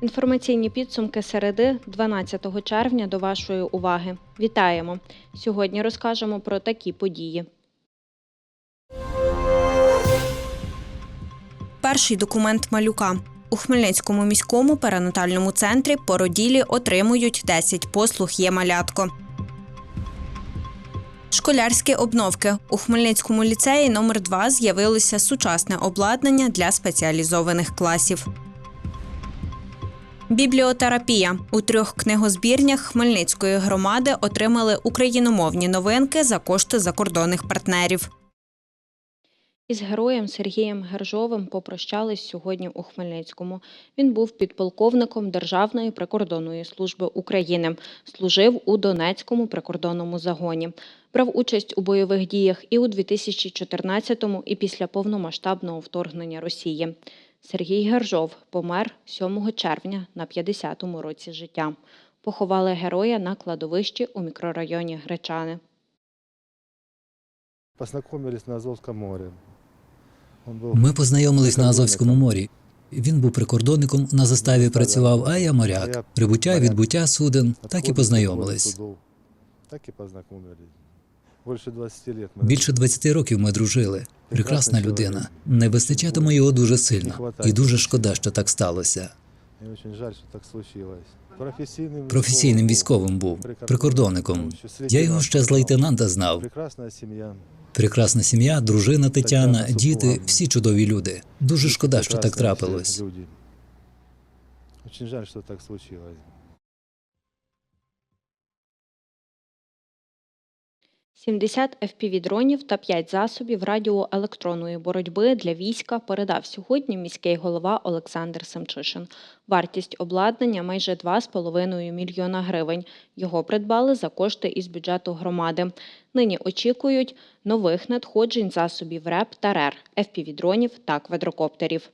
Інформаційні підсумки середи 12 червня до вашої уваги. Вітаємо! Сьогодні розкажемо про такі події. Перший документ малюка. У Хмельницькому міському перинатальному центрі породілі отримують 10 послуг є малятко. Школярські обновки. У Хмельницькому ліцеї номер 2 з'явилося сучасне обладнання для спеціалізованих класів. Бібліотерапія у трьох книгозбірнях Хмельницької громади отримали україномовні новинки за кошти закордонних партнерів. Із героєм Сергієм Гержовим попрощались сьогодні у Хмельницькому. Він був підполковником Державної прикордонної служби України, служив у Донецькому прикордонному загоні. Брав участь у бойових діях і у 2014-му, і після повномасштабного вторгнення Росії. Сергій Гержов помер 7 червня на 50-му році життя. Поховали героя на кладовищі у мікрорайоні Гречани. Познакомились на Азовском море. Ми познайомились на Азовському морі. Він був прикордонником на заставі працював, а я моряк. Прибуття, відбуття суден, так і познайомились. судов. Так і познайомились. Більше 20 Більше 20 років ми дружили. Прекрасна людина. Не вистачатиме його дуже сильно. І дуже шкода, що так сталося. Мені дуже жаль, що так случилось. Професійним, Професійним військовим був, прикордонником. Я його ще з лейтенанта знав. Прекрасна сім'я. Прекрасна сім'я, дружина Тетяна, діти, всі чудові люди. Дуже шкода, що так трапилось. Дуже жаль, що так случилось. 70 FPV-дронів та 5 засобів радіоелектронної боротьби для війська передав сьогодні міський голова Олександр Семчишин. Вартість обладнання майже 2,5 мільйона гривень. Його придбали за кошти із бюджету громади. Нині очікують нових надходжень засобів РЕП та РЕР, FPV-дронів та квадрокоптерів.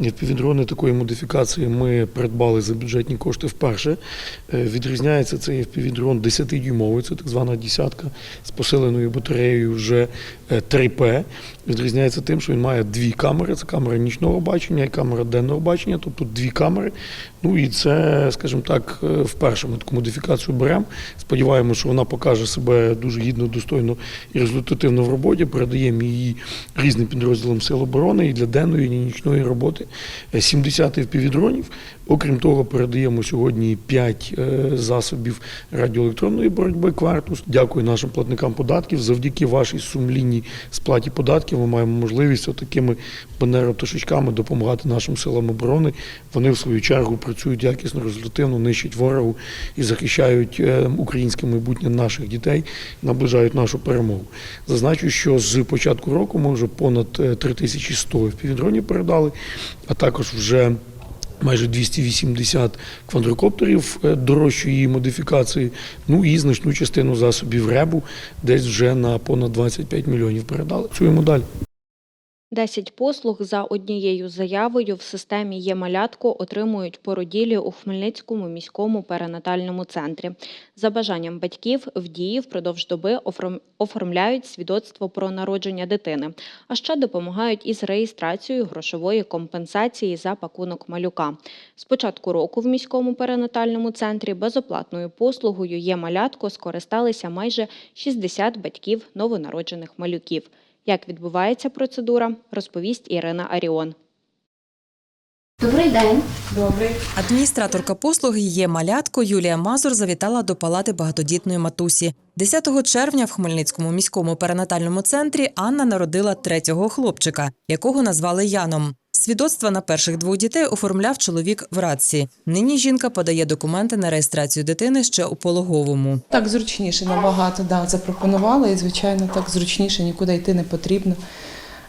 Відповідрони такої модифікації ми придбали за бюджетні кошти вперше. Е, Відрізняється цей FPV-дрон 10-дюймовий, це так звана десятка з посиленою батареєю вже е, 3P. Відрізняється тим, що він має дві камери: це камера нічного бачення і камера денного бачення, тобто дві камери. Ну і це, скажімо так, е, вперше ми таку модифікацію беремо. Сподіваємося, що вона покаже себе дуже гідно, достойно і результативно в роботі. Передаємо її різним підрозділам Сил оборони і для денної, і нічної роботи. Е, 70 впівдронів. Окрім того, передаємо сьогодні 5 засобів радіоелектронної боротьби «Квартус». Дякую нашим платникам податків. Завдяки вашій сумлінній сплаті податків ми маємо можливість отакими бандеропташечками допомагати нашим силам оборони. Вони, в свою чергу, працюють якісно, результативно, нищать ворогу і захищають е, українське майбутнє наших дітей, наближають нашу перемогу. Зазначу, що з початку року ми вже понад е, 3100 впівдронів передали, а також вже майже 280 квадрокоптерів е, дорожчої модифікації, ну і значну частину засобів РЕБу десь вже на понад 25 мільйонів передали. Чуємо далі. 10 послуг за однією заявою в системі «Є-малятко» отримують породілі у Хмельницькому міському перинатальному центрі. За бажанням батьків в дії впродовж доби оформ- оформляють свідоцтво про народження дитини, а ще допомагають із реєстрацією грошової компенсації за пакунок малюка. З початку року в міському перинатальному центрі безоплатною послугою «Є-малятко» скористалися майже 60 батьків новонароджених малюків. Як відбувається процедура, розповість Ірина Аріон. Добрий день. Добрий. Адміністраторка послуги є малятко Юлія Мазур завітала до палати багатодітної матусі. 10 червня в Хмельницькому міському перинатальному центрі Анна народила третього хлопчика, якого назвали Яном. Свідоцтва на перших двох дітей оформляв чоловік в Радсі. Нині жінка подає документи на реєстрацію дитини ще у пологовому. Так зручніше набагато, да, запропонували, і звичайно так зручніше, нікуди йти не потрібно.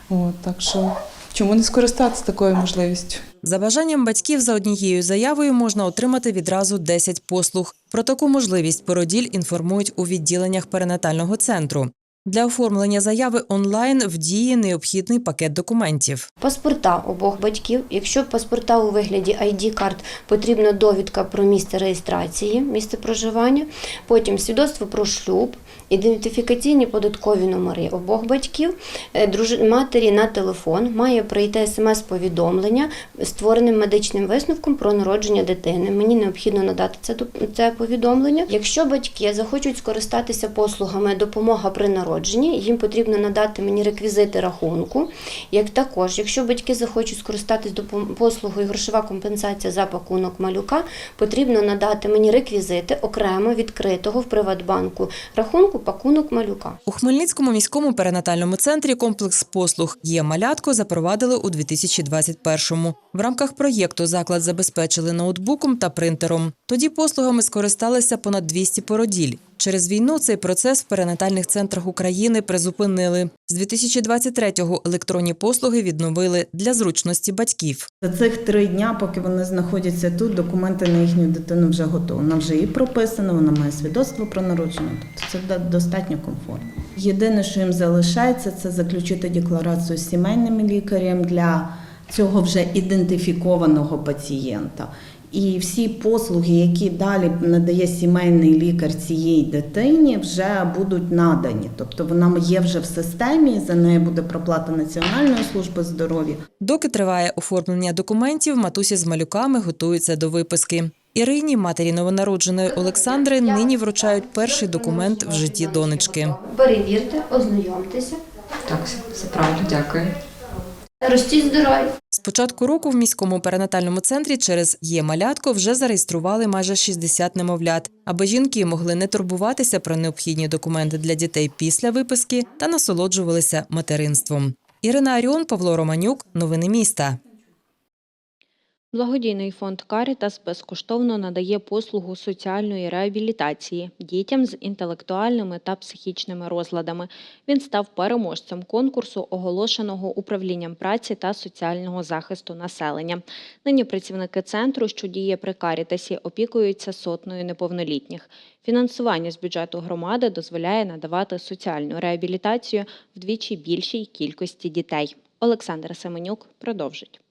От, так що чому не скористатися такою можливістю? За бажанням батьків за однією заявою можна отримати відразу 10 послуг. Про таку можливість породіль інформують у відділеннях перинатального центру. Для оформлення заяви онлайн в дії необхідний пакет документів. Паспорта обох батьків. Якщо паспорта у вигляді ID-карт, потрібна довідка про місце реєстрації, місце проживання, потім свідоцтво про шлюб, ідентифікаційні податкові номери обох батьків, е, матері на телефон має прийти смс-повідомлення створеним медичним висновком про народження дитини. Мені необхідно надати це, це повідомлення. Якщо батьки захочуть скористатися послугами допомога при народженні, їм потрібно надати мені реквізити рахунку. Як також, якщо батьки захочуть скористатись послугою грошова компенсація за пакунок малюка, потрібно надати мені реквізити окремо відкритого в Приватбанку рахунку пакунок малюка. У Хмельницькому міському перинатальному центрі комплекс послуг є малятко запровадили у 2021-му. В рамках проєкту заклад забезпечили ноутбуком та принтером. Тоді послугами скористалися понад 200 породіль. Через війну цей процес в перинатальних центрах України призупинили. З 2023-го електронні послуги відновили для зручності батьків. За цих три дня, поки вони знаходяться тут, документи на їхню дитину вже готові. Вона вже і прописана, вона має свідоцтво про народження. Тобто це достатньо комфортно. Єдине, що їм залишається, це заключити декларацію з сімейним лікарем для цього вже ідентифікованого пацієнта. І всі послуги, які далі надає сімейний лікар цієї дитині, вже будуть надані. Тобто вона є вже в системі, за нею буде проплата Національної служби здоров'я. Доки триває оформлення документів, матусі з малюками готуються до виписки. Ірині, матері новонародженої Олександри, нині вручають перший документ в житті донечки. Перевірте, ознайомтеся, Так, все правильно, дякую. Ростіть здорові. З початку року в міському перинатальному центрі через є малятко вже зареєстрували майже 60 немовлят, аби жінки могли не турбуватися про необхідні документи для дітей після виписки та насолоджувалися материнством. Ірина Аріон, Павло Романюк. Новини міста. Благодійний фонд Карітас безкоштовно надає послугу соціальної реабілітації дітям з інтелектуальними та психічними розладами. Він став переможцем конкурсу, оголошеного управлінням праці та соціального захисту населення. Нині працівники центру, що діє при Карітасі, опікуються сотнею неповнолітніх. Фінансування з бюджету громади дозволяє надавати соціальну реабілітацію вдвічі більшій кількості дітей. Олександр Семенюк продовжить.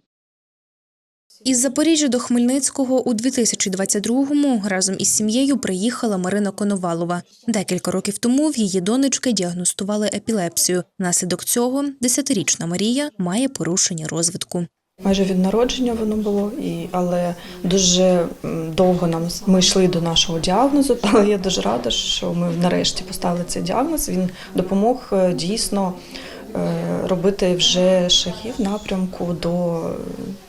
Із Запоріжжя до Хмельницького у 2022-му разом із сім'єю приїхала Марина Коновалова. Декілька років тому в її донечки діагностували епілепсію. Внаслідок цього 10-річна Марія має порушення розвитку. Майже від народження воно було, але дуже довго нам ми йшли до нашого діагнозу. Але я дуже рада, що ми нарешті поставили цей діагноз. Він допомог е, дійсно е, робити вже шаги в напрямку до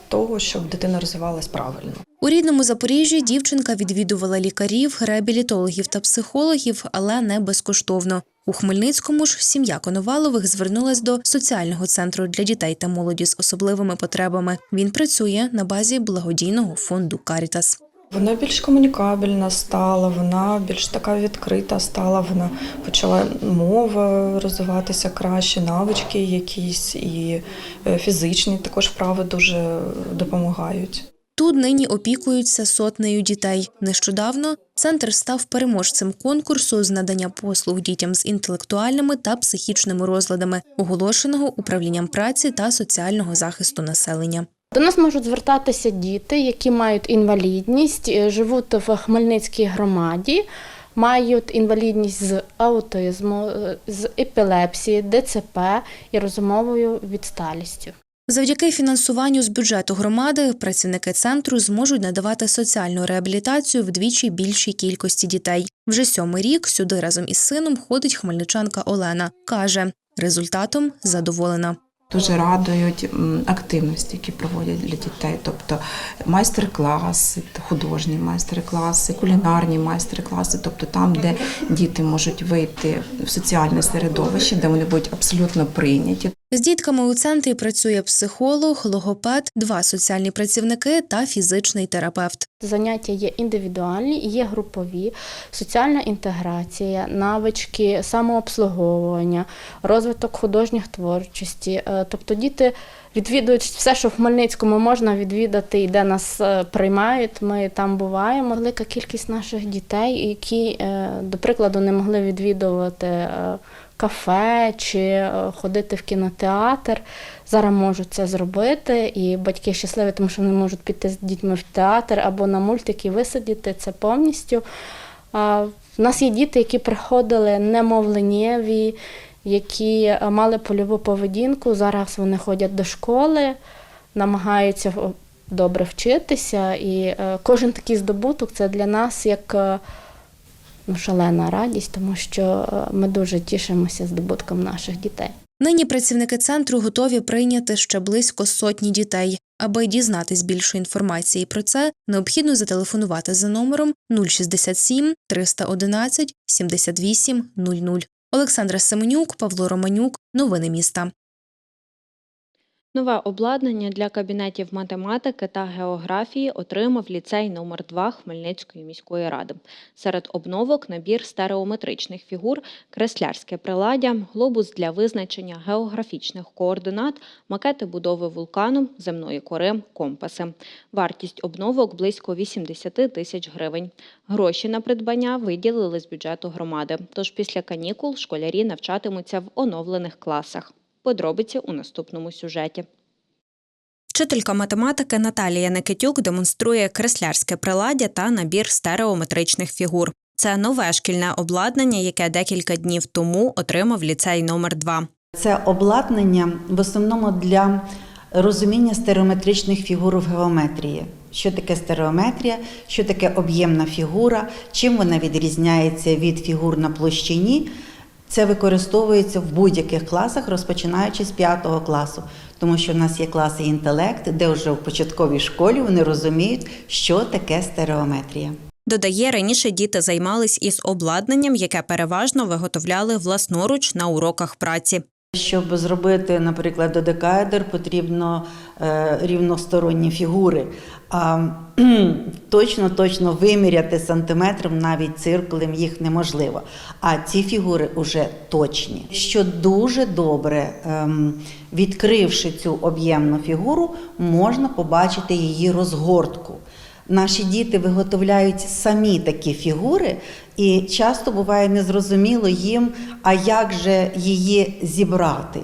того, щоб дитина розвивалась правильно. У рідному Запоріжжі дівчинка відвідувала лікарів, реабілітологів та психологів, але не безкоштовно. У Хмельницькому ж сім'я Коновалових звернулась до соціального центру для дітей та молоді з особливими потребами. Він працює на базі благодійного фонду Карітас. Вона більш комунікабельна стала, вона більш така відкрита стала. Вона почала мова розвиватися краще, навички якісь і е, фізичні також вправи дуже допомагають. Тут нині опікуються сотнею дітей. Нещодавно центр став переможцем конкурсу з надання послуг дітям з інтелектуальними та психічними розладами, оголошеного управлінням праці та соціального захисту населення. До нас можуть звертатися діти, які мають інвалідність, е, живуть в Хмельницькій громаді, мають інвалідність з аутизму, е, з епілепсії, ДЦП і розумовою відсталістю. Завдяки фінансуванню з бюджету громади працівники центру зможуть надавати соціальну реабілітацію вдвічі більшій кількості дітей. Вже сьомий рік сюди разом із сином ходить хмельничанка Олена. каже, результатом задоволена. Дуже радують активності, які проводять для дітей, тобто майстер-класи, художні майстер-класи, кулінарні майстер-класи, тобто там, де діти можуть вийти в соціальне середовище, де вони будуть абсолютно прийняті. З дітками у центрі працює психолог, логопед, два соціальні працівники та фізичний терапевт. Заняття є індивідуальні, є групові, соціальна інтеграція, навички самообслуговування, розвиток художніх творчості. Е, Тобто діти відвідують все, що в Хмельницькому можна відвідати, і де нас е, приймають. Ми там буваємо. Велика кількість наших дітей, які, е, до прикладу, не могли відвідувати кафе чи е, ходити в кінотеатр. Зараз можуть це зробити, і батьки щасливі, тому що вони можуть піти з дітьми в театр або на мультики висадити це повністю. В нас є діти, які приходили немовленєві, які е, мали польову поведінку. Зараз вони ходять до школи, намагаються добре вчитися. І е, кожен такий здобуток це для нас як шалена радість, тому що е, ми дуже тішимося здобутком наших дітей. Нині працівники центру готові прийняти ще близько сотні дітей. Аби дізнатись більше інформації про це, необхідно зателефонувати за номером 067 311 78 00. Олександра Семенюк, Павло Романюк. Новини міста. Нове обладнання для кабінетів математики та географії отримав ліцей номер 2 Хмельницької міської ради. Серед обновок набір стереометричних фігур, креслярське приладдя, глобус для визначення географічних координат, макети будови вулкану, земної кори, компаси. Вартість обновок близько 80 тисяч гривень. Гроші на придбання виділили з бюджету громади. Тож після канікул школярі навчатимуться в оновлених класах. Подробиці у наступному сюжеті. Вчителька математики Наталія Никитюк демонструє креслярське приладдя та набір стереометричних фігур. Це нове шкільне обладнання, яке декілька днів тому отримав ліцей номер 2 Це обладнання в основному для розуміння стереометричних фігур в геометрії. Що таке стереометрія, що таке об'ємна фігура, чим вона відрізняється від фігур на площині. Це використовується в будь-яких класах, розпочинаючи з 5 класу, тому що в нас є класи інтелект, де вже в початковій школі вони розуміють, що таке стереометрія. Додає, раніше діти займались із обладнанням, яке переважно виготовляли власноруч на уроках праці. Щоб зробити, наприклад, додекаедр, потрібно е, рівносторонні фігури. А точно точно виміряти сантиметром навіть циркулем їх неможливо. А ці фігури вже точні. Що дуже добре, ем, відкривши цю об'ємну фігуру, можна побачити її розгортку. Наші діти виготовляють самі такі фігури, і часто буває незрозуміло їм, а як же її зібрати.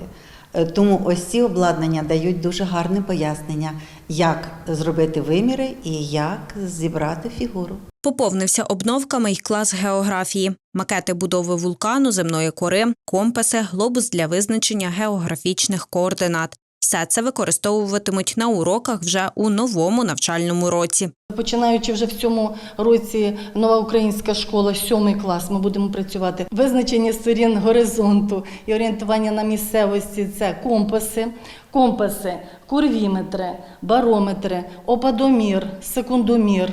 Е, Тому ось ці обладнання дають дуже гарне пояснення, як зробити виміри і як зібрати фігуру. Поповнився обновками й клас географії, макети будови вулкану, земної кори, компаси, глобус для визначення географічних координат. Все це використовуватимуть на уроках вже у новому навчальному році. Починаючи вже в цьому році нова українська школа, сьомий клас, ми будемо працювати. Визначення сторін горизонту і орієнтування на місцевості це компаси, компаси, курвіметри, барометри, опадомір, секундомір.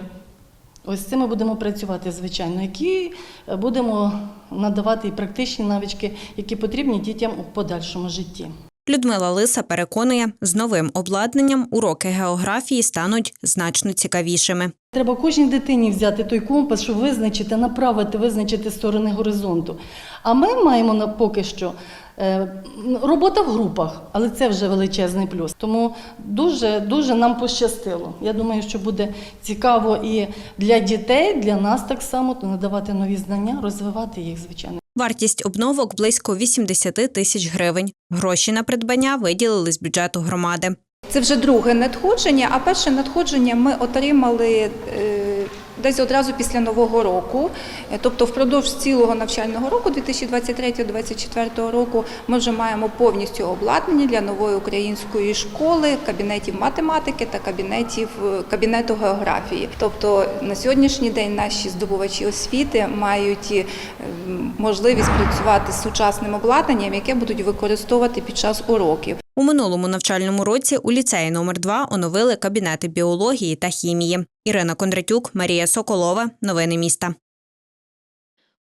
Ось цим ми будемо працювати, звичайно, які будемо надавати і практичні навички, які потрібні дітям у подальшому житті. Людмила Лиса переконує, з новим обладнанням уроки географії стануть значно цікавішими. Треба кожній дитині взяти той компас, щоб визначити, направити, визначити сторони горизонту. А ми маємо поки що е, робота в групах, але це вже величезний плюс. Тому дуже дуже нам пощастило. Я думаю, що буде цікаво і для дітей, для нас так само, то надавати нові знання, розвивати їх, звичайно. Вартість обновок близько 80 тисяч гривень. Гроші на придбання виділили з бюджету громади. Це вже друге надходження, а перше надходження ми отримали е, десь одразу після Нового року. Е, Тобто впродовж цілого навчального року, 2023-2024 року, ми вже маємо повністю обладнання для нової української школи, кабінетів математики та кабінетів е, кабінету географії. Тобто на сьогоднішній день наші здобувачі освіти мають е, можливість працювати з сучасним обладнанням, яке будуть використовувати під час уроків. У минулому навчальному році у ліцеї номер 2 оновили кабінети біології та хімії. Ірина Кондратюк, Марія Соколова. Новини міста.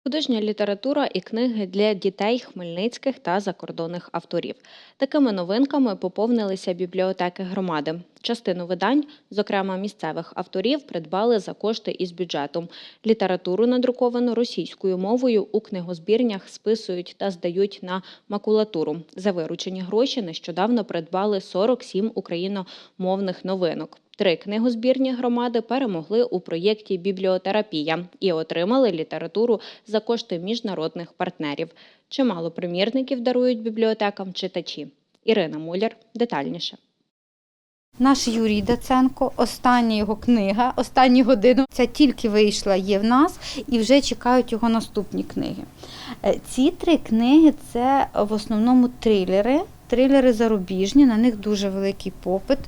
Художня література і книги для дітей хмельницьких та закордонних авторів. Такими новинками поповнилися бібліотеки громади. Частину видань, зокрема місцевих авторів, придбали за кошти із бюджету. Літературу, надруковану російською мовою, у книгозбірнях списують та здають на макулатуру. За виручені гроші нещодавно придбали 47 україномовних новинок. Три книгозбірні громади перемогли у проєкті Бібліотерапія і отримали літературу за кошти міжнародних партнерів. Чимало примірників дарують бібліотекам читачі. Ірина Муляр детальніше. Наш Юрій Даценко, остання його книга, останню годину. Ця тільки вийшла, є в нас, і вже чекають його наступні книги. Е, Ці три книги це в основному трилери, трилери зарубіжні, на них дуже великий попит.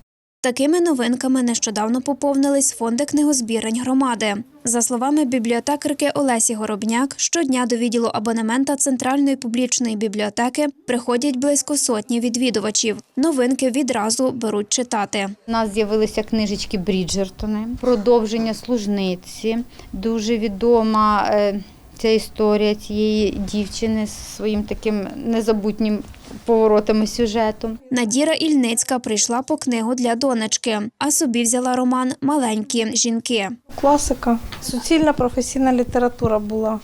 Такими новинками нещодавно поповнились фонди книгозбірень громади. За словами бібліотекарки Олесі Горобняк, щодня до відділу абонемента Центральної публічної бібліотеки приходять близько сотні відвідувачів. Новинки відразу беруть читати. У нас з'явилися книжечки Бріджертони, продовження служниці. Дуже відома е, ця історія цієї дівчини з своїм таким незабутнім поворотами сюжету. Надіра Ільницька прийшла по книгу для донечки, а собі взяла роман Маленькі жінки. Класика. Суцільна професійна література була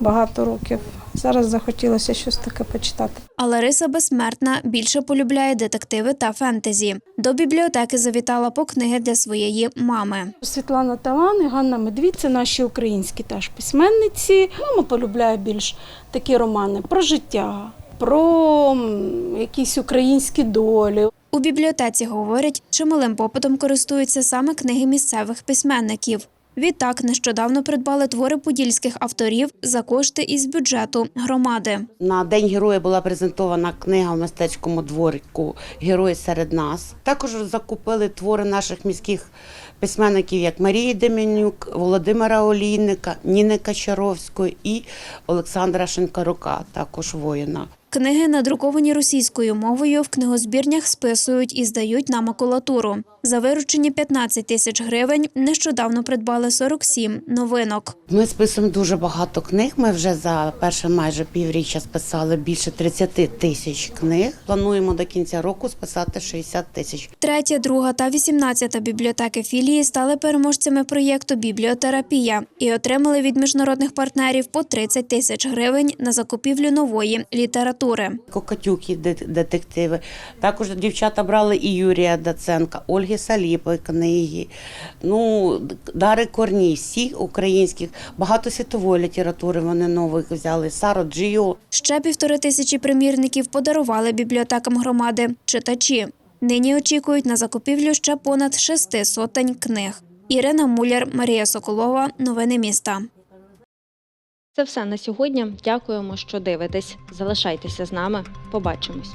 багато років. Зараз захотілося щось таке почитати. А Лариса Безсмертна більше полюбляє детективи та фентезі. До бібліотеки завітала по книги для своєї мами. Світлана Талан і Ганна Медвідь це наші українські теж письменниці. Мама полюбляє більш такі романи про життя, про якісь українські долі. У бібліотеці говорять, чималим попитом користуються саме книги місцевих письменників. Відтак нещодавно придбали твори подільських авторів за кошти із бюджету громади. На День героя була презентована книга в мистецькому дворику Герої серед нас. Також закупили твори наших міських письменників, як Марії Деменюк, Володимира Олійника, Ніни Качаровської і Олександра Шинкарука, також воїна. Книги, надруковані російською мовою, в книгозбірнях списують і здають на макулатуру. За виручені 15 тисяч гривень нещодавно придбали 47 новинок. Ми списуємо дуже багато книг. Ми вже за перше майже півріччя списали більше 30 тисяч книг. Плануємо до кінця року списати 60 тисяч. Третя, друга та 18 бібліотеки філії стали переможцями проєкту Бібліотерапія і отримали від міжнародних партнерів по 30 тисяч гривень на закупівлю нової літератури. Кокатюки, детективи. Також дівчата брали і Юрія Даценка, Ольги Саліпової книги. Ну, Дари Корній, всіх українських, багато світової літератури вони нових взяли. Саро Джіо. Ще півтори тисячі примірників подарували бібліотекам громади читачі. Нині очікують на закупівлю ще понад шести сотень книг. Ірина Муляр, Марія Соколова. Новини міста. Це все на сьогодні. Дякуємо, що дивитесь. Залишайтеся з нами. Побачимось.